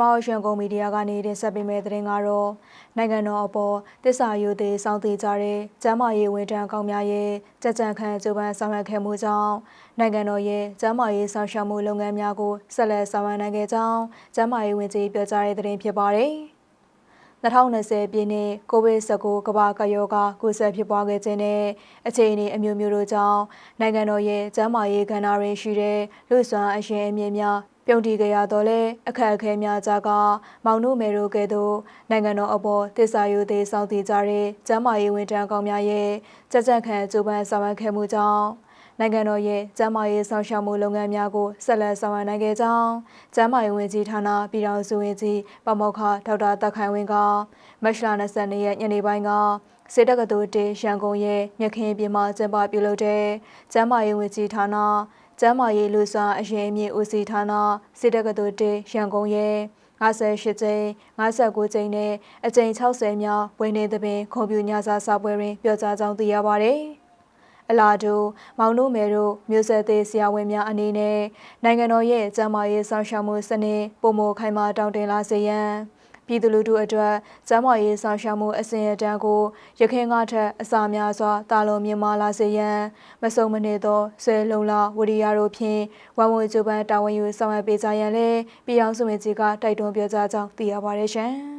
မတို့ရှင်ကုန်မီဒီယာကနေတင်ဆက်ပေးမယ့်သတင်းကတော့နိုင်ငံတော်အပေါ်တစ္ဆာယူသေးစောင့်တည်ကြတဲ့ကျမ်းမာရေးဝန်ထမ်းကောင်းများရဲ့ကြကြံခံကြိုးပမ်းဆောင်ရွက်ခဲ့မှုကြောင့်နိုင်ငံတော်ရဲ့ကျမ်းမာရေးဆောင်ရှောက်မှုလုပ်ငန်းများကိုဆက်လက်ဆောင်ရွက်နိုင်ခဲ့ကြောင်းကျမ်းမာရေးဝန်ကြီးပြောကြားတဲ့သတင်းဖြစ်ပါတယ်။2020ပြည့်နှစ်ကိုဗစ် -19 ကမ္ဘာကပ်ရောဂါကူးစက်ဖြစ်ပွားခဲ့ခြင်းနဲ့အခြေအနေအမျိုးမျိုးတို့ကြောင့်နိုင်ငံတော်ရဲ့ကျန်းမာရေးကဏ္ဍရင်းရှိတဲ့လူ့စွမ်းအရှင်အမြင့်များ ပြုံးတည်ကြရတော့လဲအခက်အခဲများကြကမောင်နှုမယ်တို့ကဲ့သို့နိုင်ငံတော်အပေါ်တစ္ဆာယူသေးစောင့်တည်ကြတဲ့ကျန်းမာရေးဝန်ထမ်းကောင်းများရဲ့ကြက်ကြက်ခံကြိုးပမ်းဆောင်ရွက်ခဲ့မှုကြောင့်နိုင်ငံတော်ရဲ့ကျန်းမာရေးဆောင်ရှောက်မှုလုပ်ငန်းများကိုဆက်လက်ဆောင်ရွက်နိုင်ခဲ့ကြောင်းကျန်းမာရေးဝန်ကြီးဌာနပြည်ထောင်စုဝန်ကြီးပမောက္ခဒေါက်တာတက်ခိုင်ဝင်းကမတ်လ22ရက်ညနေပိုင်းကစေတက္ကသိုလ်တေရန်ကုန်ရဲ့မြခင်ပြည်မှာကျင်းပပြုလုပ်တဲ့ကျန်းမာရေးဝန်ကြီးဌာန ကျန်းမာရေးလူ့စွမ်းအရင်အမြင့်ဦးစီးဌာနစေတက္ကသိုလ်တေရန်ကုန်ရဲ့58ကျင်း59ကျင်းနဲ့အကြိမ်60မြောက်ဝင်းနေသပင်ခွန်ပြူညစာစာပွဲတွင်ပြောကြားကြောင်းသိရပါဗျ။အလာတူမောင်တို့မယ်တို့မျိုးဆက်သေးဆရာဝန်များအနေနဲ့နိုင်ငံတော်ရဲ့ကျန်းမာရေးဆောင်ရှောက်မှုစနစ်ပုံမခိုင်မာတောင်းတင်လာစေရန် ပြည်သူလူထုအတွက်ကျန်းမာရေးဆောင်ရှောက်မှုအစဉ်အတန်းကိုရခိုင်ကထက်အစာများစွာတာလွန်မြင့်မာလာစေရန်မစုံမနေသောဆွေလုံလာဝရိယတို့ဖြင့်ဝမ်ဝကြိုပန်းတာဝန်ယူဆောင်ရွက်ပေးကြရန်လည်းပြည်အောင်စုဝင်ကြီးကတိုက်တွန်းပြောကြားကြောင်းသိရပါတယ်ရှင်။